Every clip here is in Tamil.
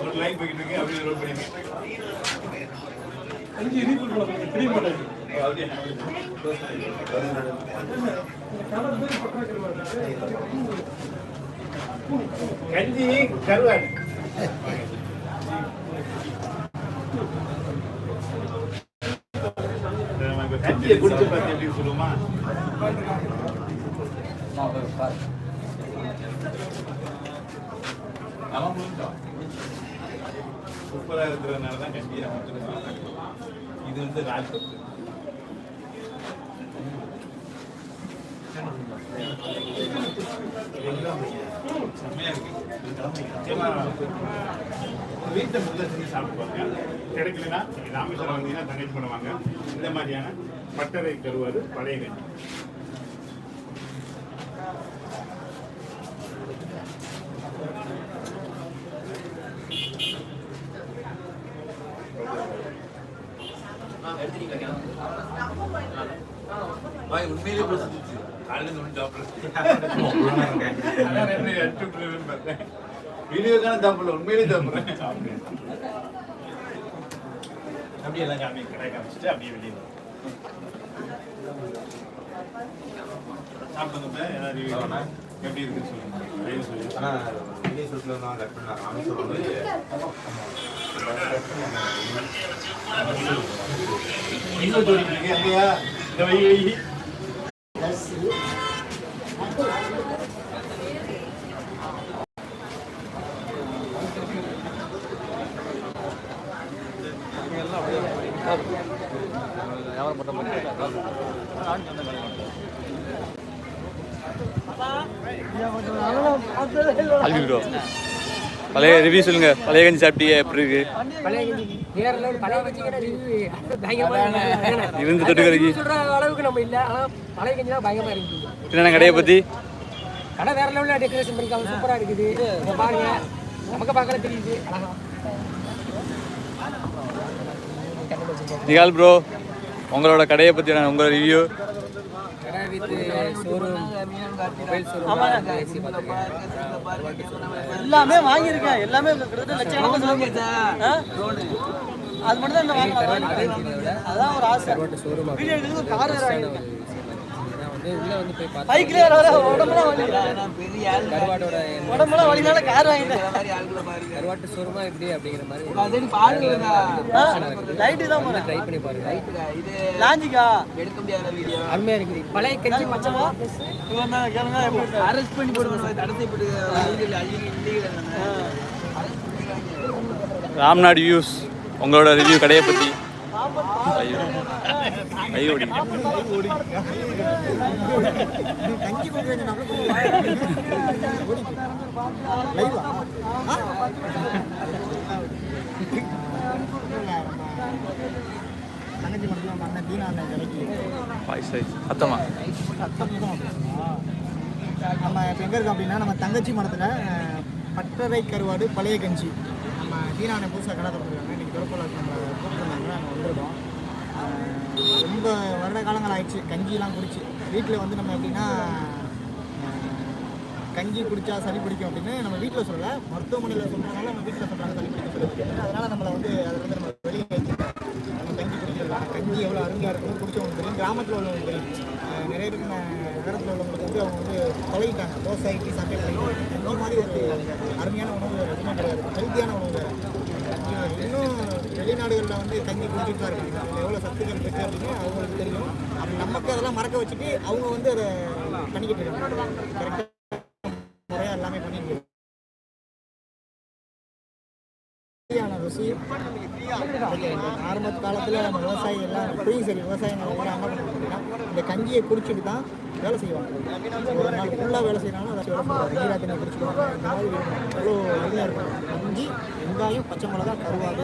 ஒரு லைன் போய்கிட்டு இருக்கு அப்படியே ரோல் பண்ணி அஞ்சு தெரிய மாட்டேங்குது. அப்படியே? கஞ்சி கருவாடு. நம்ம இப்ப கஞ்சியை குடிச்சு பார்த்து எப்படி சொல்லுவோமா நல்லா முடிஞ்சோம் சூப்பரா இருக்கிறதுனால தான் கஞ்சியை நம்ம வந்து இது வந்து ராஜ்பத்து செம்மையா இருக்கு வீட்டை முதல்ல செஞ்சு சாப்பிடுவாங்க கிடைக்கலனா நீங்க ராமேஸ்வரம் வந்தீங்கன்னா தங்கச்சி பண்ணுவாங்க. இந்த மாதிரியான பட்டறை கருவாடு பழைய கஞ்சி உண்மையிலே பிரசிச்சு காலையில ஒன்று சாப்பிடுறேன் வீடியோக்கான சாப்பிடல உண்மையிலே சாப்பிடுறேன் அப்படியே எல்லாம் காமி கடை காமிச்சிட்டு அப்படியே வெளியே. சாப்பிட்டு ஏதாவது எப்படி இருக்குன்னு சொல்லுங்க. தயவு சொல்லி. ஆனா விஜய் சுற்றுல தான். கட் பண்ணாங்க ராமேஸ்வரம் வந்து அங்கேயா இந்த வை. வை அல்வி ப்ரோ பழைய ரிவ்யூ சொல்லுங்க. பழைய கஞ்சி சாப்பிட்டீங்க எப்படி இருக்கு. இருந்து தொட்டுக்கறிக்கு சொல்ற அளவுக்கு நம்ம இல்ல. ஆனா பழைய கஞ்சி தான் பயங்கரமா இருக்கு என்னென்ன கடையை பற்றி கடை வேற லெவல்ல டெக்கரேஷன் பண்ணிருக்காங்க. சூப்பரா இருக்குது. பாருங்க. நமக்கு பார்க்கல தெரியுது. நிகால் ப்ரோ உங்களோட கடையை பற்றி உங்களோட ரிவ்யூ எல்லாமே வாங்கியிருக்கேன். எல்லாமே? அது மட்டும் தான் அதான் ஒரு ஆசை. வீடியோ கார் வேற வாங்கியிருக்கேன். உள்ள வந்து போய் பார்த்தா பைக்ல வர உடம்புலாம் வலிக்கிறேன் கருவாட்டோட உடம்புலாம் வலினால கார் வாங்கிட்டேன். கருவாட்டு ஷோரூமா இப்படி அப்படிங்கிற மாதிரி லைட்டு தான் போறேன் ட்ரை பண்ணி பாருங்க. லாஞ்சிக்கா? அருமையா இருக்குது. பழைய கஞ்சி மச்சமா இவன் தான் கேளுங்க எப்படி இருக்கு? அரெஸ்ட் பண்ணி போடுவாங்க ராம்நாடு வியூஸ் உங்களோட ரிவ்யூ கடையை பற்றி ஐயோ. ஐயோ தங்கச்சி மட்டும் அத்தமா நம்ம இப்போ எங்கே இருக்கோம் அப்படின்னா நம்ம தங்கச்சி மடத்தில் பட்டறை கருவாடு பழைய கஞ்சி. நம்ம தீனானை புதுசாக கடை திறந்துருக்காங்க. இன்னைக்கு திறப்பில் கூப்பிட்டுருந்தாங்க நாங்கள் வந்திருக்கோம் அஹ் ரொம்ப வருட காலங்கள் ஆயிடுச்சு கஞ்சிலாம் குடிச்சு. வீட்டில் வந்து நம்ம எப்படின்னா கஞ்சி குடிச்சா சளி பிடிக்கும் அப்படின்னு நம்ம வீட்டில் சொல்லலை. மருத்துவமனையில் சொல்கிறனால நம்ம வீட்டில் சொல்கிறாங்க சளி பிடிக்க சளி அதனால் நம்மளை வந்து அதுலேருந்து நம்ம வெளியே நம்ம கஞ்சி குடிக்கலாம். கஞ்சி எவ்வளோ அருமையாக இருக்குன்னு குடிச்சவங்களுக்கு தெரியும். கிராமத்தில் உள்ளவங்களுக்கு தெரியும். நிறைய பேர் நான் நகரத்தில் உள்ளவங்களுக்கு வந்து அவங்க வந்து பழகிட்டாங்க தோசை இட்லி சாப்பிட்டே பழகிட்டாங்க. மாதிரி ஒரு அருமையான உணவு எதுவுமே கிடையாது. ஹெல்த்தியான உணவு வேறு. வந்து கஞ்சி குடிச்சிட்டு தான் இருக்காங்க. எவ்வளோ சத்துக்கள் இருக்குது அப்படின்னு அவங்களுக்கு தெரியும். அப்படி நமக்கு அதெல்லாம் மறக்க வச்சுட்டு அவங்க வந்து அதை பண்ணிக்கிட்டு இருக்காங்க. கரெக்டாக முறையாக எல்லாமே பண்ணிட்டு இருக்காங்க. ருசி. ஆரம்ப காலத்தில் நம்ம விவசாயி எல்லாம் இப்பயும் சரி விவசாயிகள் எல்லாம் என்ன இந்த கஞ்சியை குடிச்சிட்டு தான் வேலை செய்வாங்க. ஒரு நாள் ஃபுல்லாக வேலை செய்யறாலும் அதை வேலை செய்வாங்க. நீரா குடிச்சிடுவாங்க இந்த மாதிரி அவ்வளோ அருமையாக இருக்கும். கஞ்சி வெங்காயம் பச்சை மிளகா கருவாடு.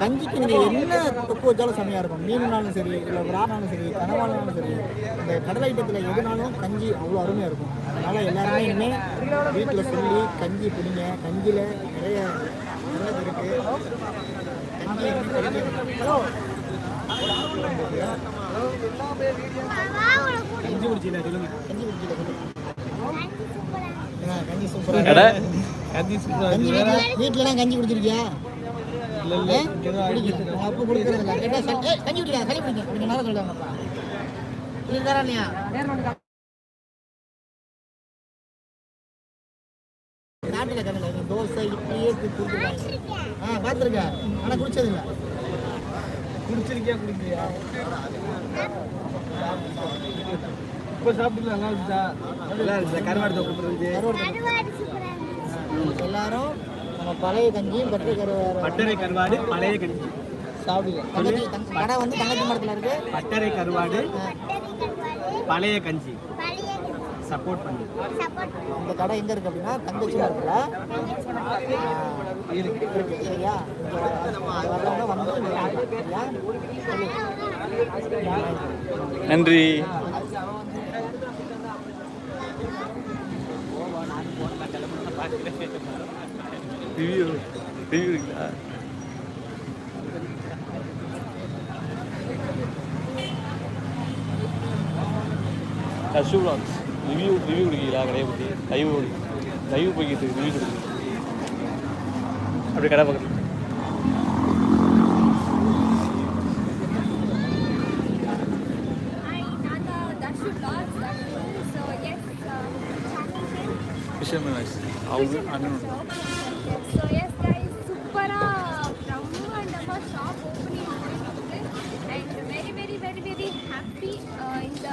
கஞ்சிக்கு நீங்கள் என்ன தொப்பு வச்சாலும் செம்மையாக இருக்கும். மீனுனாலும் சரி இல்லை விரானாலும் சரி கனவானாலும் சரி இந்த கடல் ஐட்டத்தில் எதுனாலும் கஞ்சி அவ்வளோ அருமையாக இருக்கும். அதனால் எல்லாருமே இனிமேல் வீட்டில் சொல்லி கஞ்சி குடிங்க கஞ்சியில் நிறைய நல்லது இருக்குது கஞ்சி. கஞ்சி குடிச்சில சொல்லுங்க. கஞ்சி குடிச்சில கஞ்சி சூப்பரா கடை கஞ்சி குடிச்சிருக்கியா? இல்ல இல்ல அப்ப குடிக்கிறது இல்ல கேட்டா சளி- ஏய், கஞ்சி குடிக்கா சளி குடிங்க கொஞ்ச நேரம் சொல்லுவாங்கப்பா இது தரானியா நாட்டுல கண்ணுல இந்த தோசை கொடுத்துருக்காங்க ஆ பார்த்துருக்கேன் ஆனா குடிச்சது இல்ல குடிச்சிருக்கியா குடிக்கலையா? இப்போ சாப்பிட்டு நல்லா இருந்துச்சா? நல்லா இருந்துச்சா. கருவாடு இருந்துச்சு எல்லாரும் நம்ம பழைய கஞ்சி பட்டை கருவாடு பட்டறை கருவாடு பழைய கஞ்சி. தங்க- கடை வந்து தங்கச்சி மரத்துல இருக்கு. பட்டறை கருவாடு பழைய கஞ்சி. சப்போர்ட் பண்ணி. இந்த கடை எங்க இருக்கு அப்படின்னா தங்கச்சி மரத்துல. இருக்கு சரியா? இங்க வ- வர்றவங்க வந்து? நன்றி. ரிவ்யூ ரிவ்யூ இருக்குதா அஷு vlogs ரிவ்யூ ரிவ்யூ கொடுக்கீங்களா கடையை பற்றி லைவ் லைவ் போய்கிட்டு ரிவ்யூ கொடுக்குது அப்படியே கடை பக்கத்தில். Hi, Nana, Dashu Vlogs, Dashu. So yes, um, fisherman அவங்க அண்ணன் ஷாப் ஓப்பனிங் போயிருக்கு and very very very very happy இந்த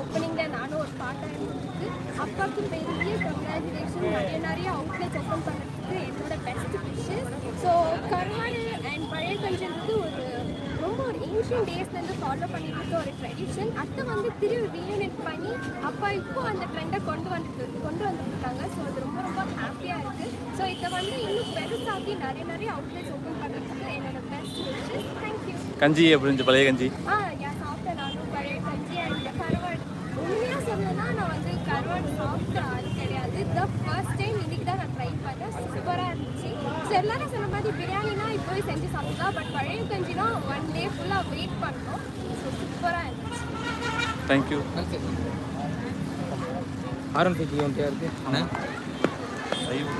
ஓப்பனிங்ல நானும் ஒரு பார்ட்டாக இருந்ததுக்கு அப்பாவுக்கு பெரிய கங்க்ராச்சுலேஷன் நிறைய நிறைய அவுட்லெட்ஸ் ஓப்பன் பண்ணுறதுக்கு என்னோட பெஸ்ட் விஷஸ் ஸோ கருவாடு அண்ட் பழைய கஞ்சின்றது ஏன்ஷியன் டேஸ்லேருந்து ஃபாலோ பண்ணிட்டு இருக்க ஒரு ட்ரெடிஷன் அத்தை வந்து திரும்பி ரீயூனிட் பண்ணி அப்பா இப்போ அந்த ட்ரெண்டை கொண்டு வந்துட்டு கொண்டு வந்துட்டு இருக்காங்க ஸோ அது ரொம்ப ரொம்ப ஹாப்பியாக இருக்குது ஸோ இதை வந்து இன்னும் பெருசாக்கி நிறைய நிறைய அவுட்லெட்ஸ் ஓப்பன் பண்ணுறதுக்கு என்னோட பெஸ்ட் விஷஸ் தேங்க்யூ கஞ்சி எப்படி பழைய கஞ்சி. ஆ யா சாப்பிட்டேன். நானும் பழைய கஞ்சி அண்ட் கருவாடு. உண்மையாக சொல்லணும்னா நான் வந்து கருவாடு சாப்பிட்ட ஆள் கிடையாது. த ஃபர்ஸ்ட் டைம் இன்னைக்கு தான் நான் ட்ரை பண்ணேன். சூப்பராக இருந்துச்சு. ஸோ எல்லாரும் சொன்ன மாதிரி பிரியாணினா இப்போவே செஞ்சு சாப்பிடலாம் பட் பழைய கஞ்சினா ஒன் டே ஃபுல்லாக வெயிட் பண்ணோம். ஸோ சூப்பராக இருந்துச்சு. தேங்க்யூ ஆரன் ஃபைக்கு வந்துட்டே இருக்கு. லைவ்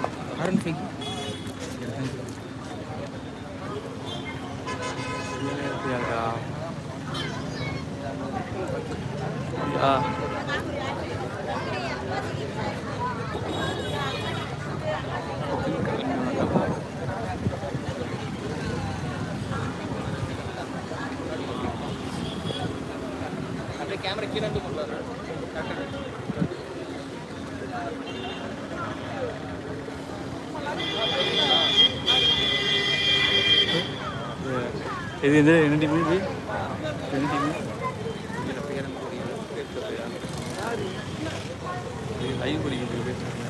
ஆரன் ஃபைக் ஆ அப்படியே கேமரா கீழே கொண்டு இது இது என்ன டீம் இது என்ன டீம் லைவ் படிக்கிறது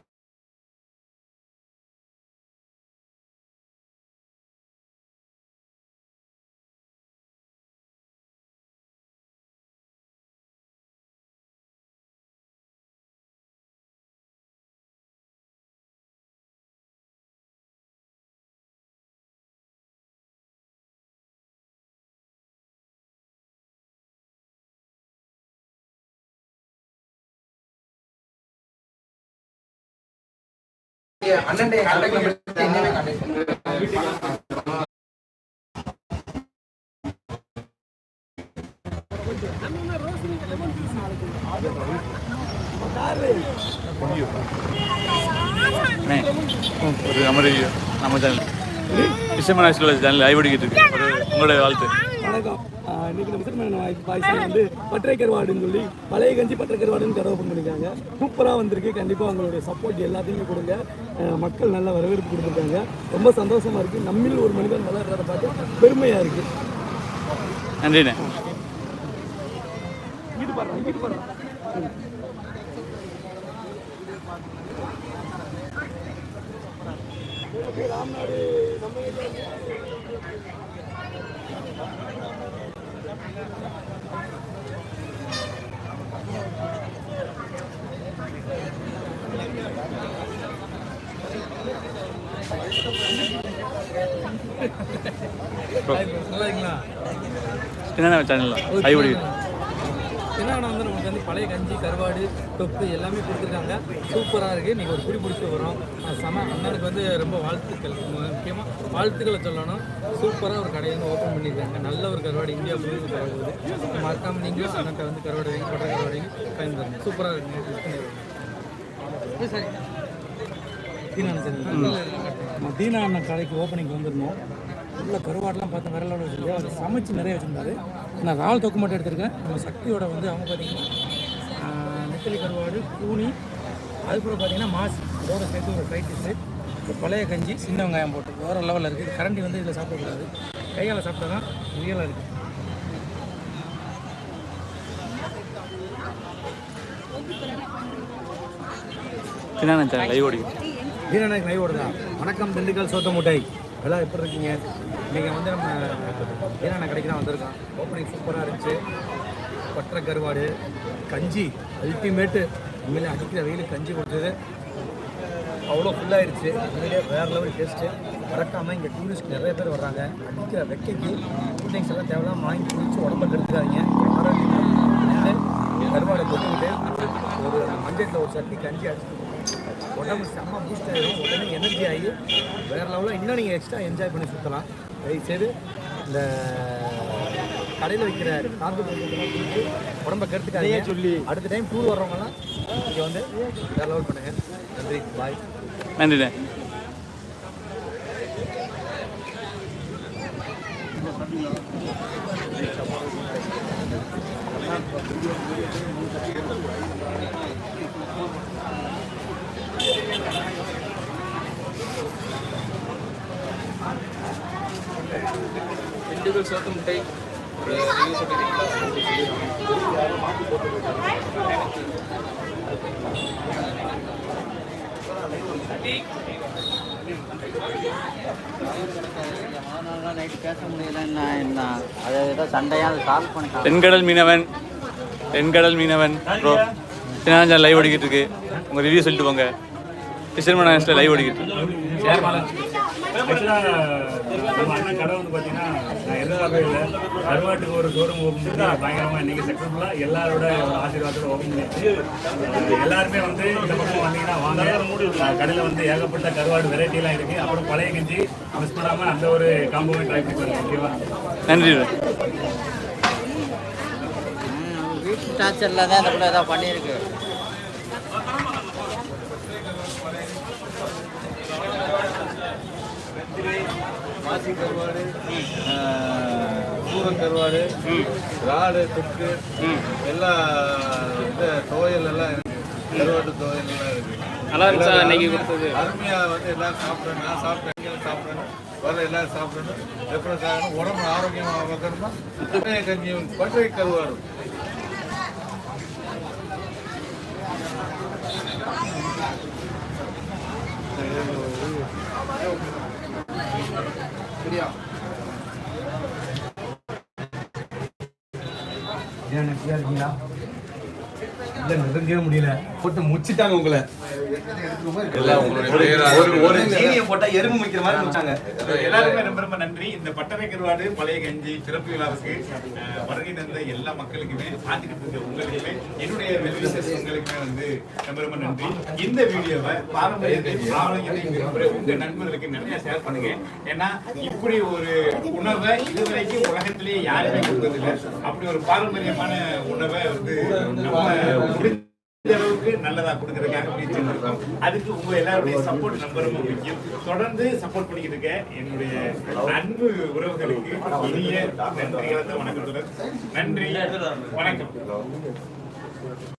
அண்ணன் நம்ம சேனல் விஷயமான லைவ் அடிக்கிட்டு இருக்கு. ஒரு உங்களோட வாழ்த்து. வணக்கம் இன்னைக்கு நம்ம சிறுமண பாய்ஸ் வந்து பற்றை கருவாடுன்னு சொல்லி பழைய கஞ்சி பற்றை கருவாடுன்னு கடை ஓப்பன் பண்ணியிருக்காங்க. சூப்பராக வந்திருக்கு. கண்டிப்பாக உங்களுடைய சப்போர்ட் எல்லாத்தையுமே கொடுங்க. மக்கள் நல்ல வரவேற்பு கொடுத்துருக்காங்க. ரொம்ப சந்தோஷமா இருக்கு. நம்மில் ஒரு மனிதன் வளர்றதை பார்த்து பெருமையாக இருக்கு. நன்றிண்ணே. வீட்டு பாருங்க வீட்டு பாருங்க. நல்லா இருக்கீங்களா என்னென்ன சேனலில். லைவ் ஓடிக்கிட்டு என்னன்னா வந்து நமக்கு வந்து பழைய கஞ்சி கருவாடு தொப்பு எல்லாமே கொடுத்துருக்காங்க. சூப்பராக இருக்குது நீங்கள் ஒரு பிடி பிடிச்சி வரும். செம அண்ணனுக்கு வந்து ரொம்ப வாழ்த்துக்கள். முக்கியமாக வாழ்த்துக்களை சொல்லணும். சூப்பராக ஒரு கடையை வந்து ஓப்பன் பண்ணியிருக்காங்க. நல்ல ஒரு கருவாடு இந்தியா முழுவதும் கருவாடு. மறக்காமல் நீங்களும் அண்ணன்ட்ட வந்து கருவாடு வாங்கி பட்டை கருவாடு வாங்கி பயன்படுங்க சூப்பராக இருக்குங்க சரி. தீனா அண்ணன் தீனா அண்ணன் கடைக்கு ஓப்பனிங் வந்திருந்தோம். உள்ள கருவாடெலாம் பார்த்து லெவலில் வச்சுருந்தேன் அதை சமைச்சு நிறைய வச்சுருந்தாரு. நான் ரால் தொக்கு மட்டும் எடுத்திருக்கேன். நம்ம சக்தியோட வந்து அவங்க பார்த்தீங்கன்னா நெத்தலி கருவாடு கூனி அதுக்கப்புறம் பார்த்தீங்கன்னா மாஸ் அதோட சேர்த்து ஒரு ஃப்ரைட் ஒரு பழைய கஞ்சி சின்ன வெங்காயம் போட்டு. வேறு லெவலில் இருக்குது கரண்டி வந்து இதில் சாப்பிடக்கூடாது. கையால் சாப்பிட்டா தான் ரியலாக இருக்குது லைவ் வீரநாயக் லைவோடு தான். வணக்கம் திண்டுக்கல் சோத்த முட்டை. எல்லாம் எப்படி இருக்கீங்க? நீங்கள் வந்து நம்ம வீரான கடைக்கு தான் வந்திருக்கோம். ஓப்பனிங் சூப்பராக இருந்துச்சு. பற்ற கருவாடு கஞ்சி அல்டிமேட்டு உண்மையிலே அடிக்கிற வெயில் கஞ்சி கொடுத்தது அவ்வளோ ஃபுல்லாகிடுச்சு உண்மையிலே வேறு லெவல் டேஸ்ட்டு மறக்காமல் இங்கே டூரிஸ்ட் நிறைய பேர் வர்றாங்க. அடிக்கிற வெக்கைக்கு கூல்ட்ரிங்க்ஸ் எல்லாம் தேவையில்லாம வாங்கி குடிச்சு உடம்ப கெடுத்துக்காதீங்க கருவாடை போட்டுக்கிட்டு ஒரு மஞ்சட்டில் ஒரு சட்னி கஞ்சி அடிச்சு உடம்பு செம்ம பூஸ்ட் ஆகிடும் உடனே எனர்ஜி ஆகி வேறு லெவலில் இன்னும் நீங்கள் எக்ஸ்ட்ரா என்ஜாய் பண்ணி சுற்றலாம் தயவுசெய்து இந்த கடையில் வைக்கிற கார்பு குடிச்சு உடம்ப கெடுத்துக்காதீங்க. சொல்லி. அடுத்த டைம் டூர் வர்றவங்கலாம் இங்கே வந்து வேறு லெவல் பண்ணுங்கள் நன்றி. பாய் நன்றிண்ணே. திண்டுக்கல் சோத்து முட்டை. என்ன தென்கடல் மீனவன் தென்கடல் மீனவன் ப்ரோ என்னென்ன லைவ் ஓடிக்கிட்டு இருக்கு. உங்கள் ரிவ்யூ சொல்லிட்டு போங்க. ஃபிஷர்மேன் லைவ் ஓடிக்கிட்டு இருக்கு. ஆக்சுவலாக நம்ம அண்ணன் கடை வந்து பார்த்தீங்கன்னா நான் எதிர்பார்க்கவே இல்லை கருவாட்டுக்கு ஒரு ஷோரூம் ஓப்பன் பண்ணி பயங்கரமாக இன்றைக்கி சக்ஸஸ்ஃபுல்லாக எல்லாரோட ஆசீர்வாதத்தோட ஓப்பன் பண்ணிச்சு எல்லாருமே வந்து இந்த பக்கம் வந்தீங்கன்னா வாங்க. கடையில் வந்து ஏகப்பட்ட கருவாடு வெரைட்டிலாம் இருக்குது அப்புறம் பழைய கஞ்சி மிஸ் பண்ணாமல் அந்த ஒரு காம்போவே ட்ரை பண்ணி பாருங்க ஓகேவா நன்றி. வீட்டு டார்ச்சரில் தான் இந்த பிள்ளை ஏதோ பண்ணியிருக்கு. மாசி கருவாடு சூரன் கருவாடு ராடு தொக்கு எல்லா இந்த துவையல் எல்லாம் இருக்கு. கருவாட்டு துவையல் எல்லாம் இருக்கு. நல்லா இருந்துச்சா இன்னைக்கு கொடுத்தது? அருமையா வந்து எல்லாரும் சாப்பிட்றேன் நான் சாப்பிட்டேன் சாப்பிடணும் வர எல்லாரும் சாப்பிடணும் ரெஃபரன்ஸ் ஆகணும் உடம்பு ஆரோக்கியமாக பழைய கஞ்சியும் பட்டை சரியா ஏன் ஃப்ரீயாக இருக்கீங்களா? இல்லை நெருங்கவே முடியல. போட்டு முச்சிட்டாங்க உங்களை. ஒரு ஒரு போட்டால் எறும்பு மாதிரி முடிச்சாங்க எல்லாருமே ரொம்ப ரொம்ப நன்றி இந்த பட்டறை கருவாடு பழைய கஞ்சி சிறப்பு விழாவுக்கு அஹ், வருகை தந்த எல்லா மக்களுக்குமே பார்த்துட்டு இருக்க உங்களுக்குமே என்னுடைய வெல்விசஸ் உங்களுக்குமே வந்து ரொம்ப ரொம்ப நன்றி இந்த வீடியோவை பாரம்பரியத்தை ஆரோக்கியத்தை விரும்புகிற உங்க நண்பர்களுக்கு நிறைய ஷேர் பண்ணுங்க ஏன்னா இப்படி ஒரு உணவை இதுவரைக்கும் உலகத்திலேயே யாருமே கொடுத்ததில்லை. அப்படி ஒரு பாரம்பரியமான உணவை வந்து நம்ம இந்த அளவுக்கு நல்லதா கொடுக்கறதுக்காக முயற்சி பண்ணிருக்கோம் அதுக்கு உங்க எல்லாருடைய சப்போர்ட் ரொம்ப ரொம்ப முக்கியம். தொடர்ந்து சப்போர்ட் பண்ணிக்கிட்டு இருக்க என்னுடைய அன்பு உறவுகளுக்கு இனிய நன்றி வணக்கத்துடன். நன்றி. வணக்கம்.